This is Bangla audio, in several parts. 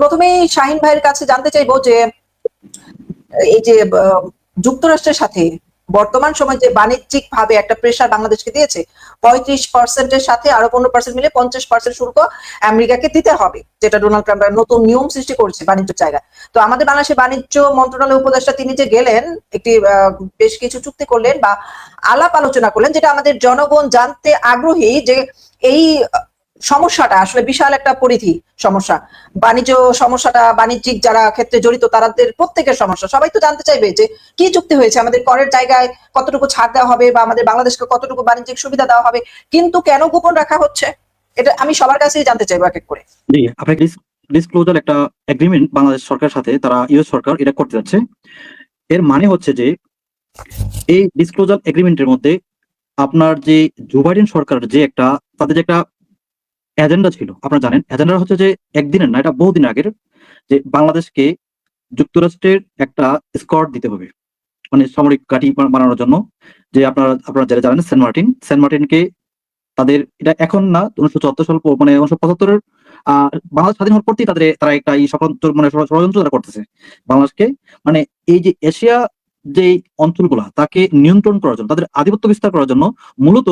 প্রথমেই শাহিন ভাইয়ের কাছে জানতে চাইব যে, এই যে যুক্তরাষ্ট্রের সাথে বর্তমান সময় যে বাণিজ্যিক ভাবে একটা প্রেশার বাংলাদেশকে দিয়েছে, পঁয়ত্রিশ পার্সেন্টের সাথে আরও পনেরো পার্সেন্ট মিলে পঞ্চাশ পার্সেন্ট শুল্ক আমেরিকাকে দিতে হবে, যেটা ডোনাল্ড ট্রাম্প নতুন নিয়ম সৃষ্টি করেছে বাণিজ্য জায়গা তো আমাদের বাংলাদেশের বাণিজ্য মন্ত্রণালয় উপদেষ্টা তিনি যে গেলেন, একটি বেশ কিছু চুক্তি করলেন বা আলাপ আলোচনা করলেন, যেটা আমাদের জনগণ জানতে আগ্রহী যে এই সমস্যাটা, আসলে বিশাল একটা পরিধি সমস্যা। বাণিজ্য সমস্যাটা, বাণিজ্যিক যারা ক্ষেত্রে জড়িত তাদের প্রত্যেকের সমস্যা। সবাই তো জানতে চাইবে যে কি চুক্তি হয়েছে? আমাদের করের জায়গায় কতটুকু ছাড় দেওয়া হবে বা আমাদের বাংলাদেশকে কতটুকু বাণিজ্যিক সুবিধা দেওয়া হবে? কিন্তু কেন গোপন রাখা হচ্ছে? এটা আমি সবার কাছেই জানতে চাইব এক এক করে। ডিসক্লোজার একটা এগ্রিমেন্ট বাংলাদেশ সরকারের সাথে, তারা ইউএস সরকার, এটা করতে যাচ্ছে। এর মানে হচ্ছে যে, এই ডিসক্লোজার এগ্রিমেন্টের মধ্যে আপনার যে জো বাইডেন সরকারের যে একটা, তাদের যে একটা এজেন্ডা ছিল। আপনারা জানেন এজেন্ডা হচ্ছে যে একদিনের না, এটা বহুদিন আগের, যে বাংলাদেশকে যুক্তরাষ্ট্রের একটা স্কট দিতে হবে। মানে সামরিক ঘাঁটি বানানোর জন্য। যে আপনারা আপনারা যারা জানেন সেন্ট মার্টিন, সেন্ট মার্টিনকে তাদের, এটা এখন না, উনিশশো চুয়াত্তর সাল মানে উনিশশো পঁচাত্তরের বাংলাদেশ স্বাধীন হওয়ার পরতেই তাদের, তারা একটা এই ষড়যন্ত্র মানে ষড়- ষড়যন্ত্র তারা করতেছে বাংলাদেশকে। মানে এই যে এশিয়া যে অঞ্চলগুলা, তাকে নিয়ন্ত্রণ করার জন্য, তাদের আধিপত্য বিস্তার করার জন্য মূলত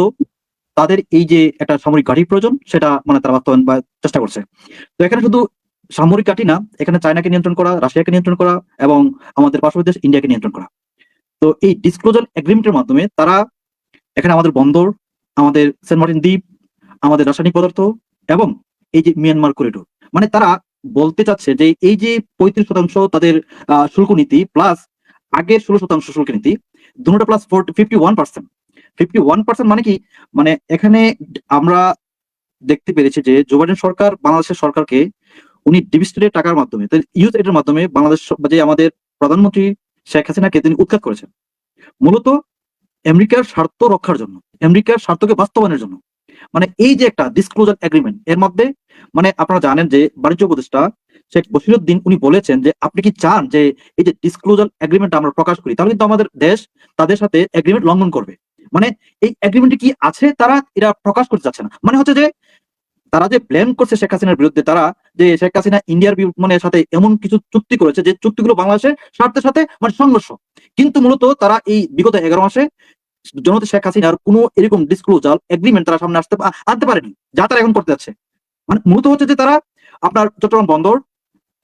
তাদের এই যে একটা সামরিক ঘাঁটির প্রয়োজন, সেটা মানে তারা বাস্তবায়ন বা চেষ্টা করছে। তো এখানে শুধু সামরিক ঘাঁটি না, এখানে চায়নাকে নিয়ন্ত্রণ করা, রাশিয়াকে নিয়ন্ত্রণ করা এবং আমাদের পার্শ্ববর্তী দেশ ইন্ডিয়াকে নিয়ন্ত্রণ করা। তো এই ডিসক্লোজার এগ্রিমেন্টের মাধ্যমে তারা এখানে আমাদের বন্দর, আমাদের সেন্ট মার্টিন দ্বীপ, আমাদের রাসায়নিক পদার্থ এবং এই যে মিয়ানমার করিডোর মানে তারা বলতে চাচ্ছে যে এই যে পঁয়ত্রিশ শতাংশ তাদের শুল্ক নীতি প্লাস আগের ষোলো শতাংশ শুল্ক নীতি দুটো plus fifty one percent fifty one percent মানে কি? মানে এখানে আমরা দেখতে পেরেছি যে জো সরকার বাংলাদেশের সরকারকে উনি ডিভিস্টের টাকার মাধ্যমে ইউথ এডের মাধ্যমে বাংলাদেশ যে আমাদের প্রধানমন্ত্রী শেখ হাসিনাকে তিনি উৎখাত করেছেন। মূলত আমেরিকার স্বার্থ রক্ষার জন্য, আমেরিকার স্বার্থকে বাস্তবায়নের জন্য। মানে এই যে একটা ডিসক্লোজার এগ্রিমেন্ট এর মধ্যে মানে আপনারা জানেন যে বাণিজ্য উপদেষ্টা শেখ বসিরুদ্দিন উনি বলেছেন যে আপনি কি চান যে এই যে ডিসক্লোজার এগ্রিমেন্ট আমরা প্রকাশ করি, তাহলে কিন্তু আমাদের দেশ তাদের সাথে এগ্রিমেন্ট লঙ্ঘন করবে। মানে এই এগ্রিমেন্টে কি আছে তারা এরা প্রকাশ করতে চাচ্ছে না। মানে হচ্ছে যে তারা যে প্ল্যান করছে শেখ হাসিনার বিরুদ্ধে, তারা যে শেখ হাসিনা ইন্ডিয়ার মানে সাথে এমন কিছু চুক্তি করেছে যে চুক্তিগুলো বাংলাদেশের স্বার্থের সাথে মানে সংঘর্ষ। কিন্তু মূলত তারা এই বিগত এগারো মাসে জনতা শেখ হাসিনার কোনো এরকম ডিসক্লোজার এগ্রিমেন্ট তারা সামনে আসতে আনতে পারেনি, যা তারা এখন করতে যাচ্ছে। মানে মূলত হচ্ছে যে তারা আপনার চট্টগ্রাম বন্দর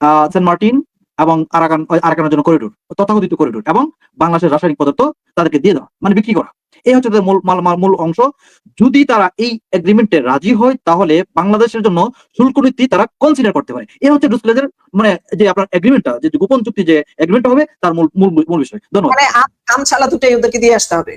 আহ সেন্ট মার্টিন এবং আরাকান আরাকানের জন্য করিডোর তথাকথিত করিডোর এবং বাংলাদেশের রাসায়নিক পদার্থ তাদেরকে দিয়ে দেওয়া মানে বিক্রি করা। এই হচ্ছে তাদের মূল মাল অংশ। যদি তারা এই এগ্রিমেন্টে রাজি হয়, তাহলে বাংলাদেশের জন্য শুল্ক নীতি তারা কনসিডার করতে পারে। এই হচ্ছে ডিসক্লোজার মানে যে আপনার এগ্রিমেন্টটা যে গোপন চুক্তি যে এগ্রিমেন্টটা হবে, তার মূল মূল বিষয়। ধন্যবাদ। মানে আম ছালা দুটাই ওদেরকে দিয়ে আসতে হবে।